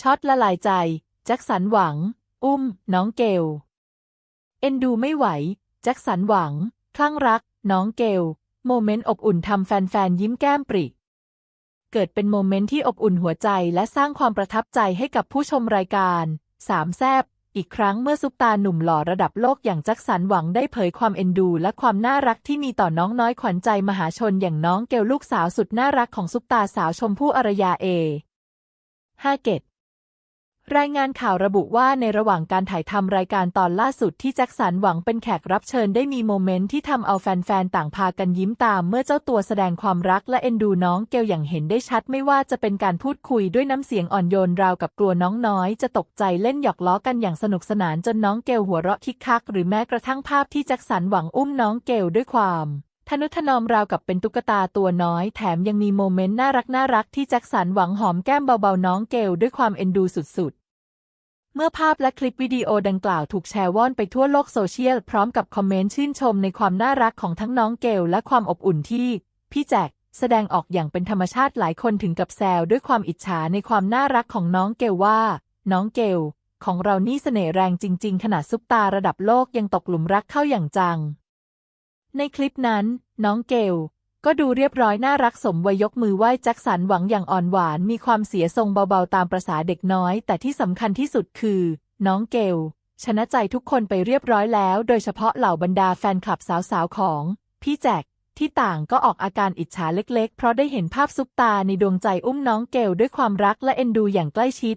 ช็อตละลายใจ แจ็คสันหวัง อุ้ม น้องเกล เอ็นดูไม่ไหว แจ็คสันหวัง คลั่งรัก น้องเกล โมเมนต์อบอุ่นทำแฟนๆ ยิ้มแก้มปริเกิดเป็นโมเมนต์ที่อบอุ่นหัวใจและสร้างความประทับใจให้กับผู้ชมรายการสามแซบอีกครั้งเมื่อซุปตาหนุ่มหล่อระดับโลกอย่างแจ็คสันหวังได้เผยความเอ็นดู และความน่ารักที่มีต่อน้องน้อยขวัญใจมหาชนอย่างน้องเกลลูกสาวสุดน่ารักของซุปตาสาวชมพู่อารยาเอห้าเกต รายงานข่าวระบุว่าในระหว่างการถ่ายทำรายการตอนล่าสุดที่แจ็คสันหวังเป็นแขกรับเชิญได้มีโมเมนต์ที่ทำเอาแฟนๆ ต่างพากันยิ้มตามเมื่อเจ้าตัวแสดงความรักและเอ็นดูน้องเกลอย่างเห็นได้ชัดไม่ว่าจะเป็นการพูดคุยด้วยน้ำเสียงอ่อนโยนราวกับกลัวน้องน้อย จะตกใจเล่นหยอกล้อกันอย่างสนุกสนานจนน้องเกลหัวเราะคิกคัก หรือแม้กระทั่งภาพที่แจ็คสันหวังอุ้มน้องเกลด้วยความทนุถนอมราวกับเป็นตุ๊กตาตัวน้อย แถมยังมีโมเมนต์น่ารักน่ารักที่แจ็คสันหวังหอมแก้มเบาๆน้องเกลด้วยความเอ็นดูสุดๆ เมื่อภาพและคลิปวิดีโอดังกล่าวถูกแชร์ว่อนไปทั่วโลกโซเชียล พร้อมกับคอมเมนต์ชื่นชมในความน่ารักของทั้งน้องเกลและความอบอุ่นที่ พี่แจ็คแสดงออกอย่างเป็นธรรมชาติหลายคนถึงกับแซวด้วยความอิจฉาในความน่ารักของน้องเกลว่า น้องเกลของเรานี่เสน่ห์แรงจริง ๆ ขนาดซุปตาระดับโลกยังตกหลุมรักเข้าอย่างจัง ในคลิปนั้น น้องเกล ก็ดูเรียบร้อยน่ารักสมวัยยกมือไหว้แจ็คสันหวังอย่างอ่อนหวานมีความเสียทรงเบาๆตามประษาเด็กน้อย แต่ที่สำคัญที่สุดคือ น้องเกลชนะใจทุกคนไปเรียบร้อยแล้ว โดยเฉพาะเหล่าบรรดาแฟนคลับสาวๆของ พี่แจ็คที่ต่างก็ออกอาการอิจฉาเล็กๆ เพราะได้เห็นภาพซุปตาในดวงใจอุ้มน้องเกลด้วยความรักและเอ็นดูอย่างใกล้ชิด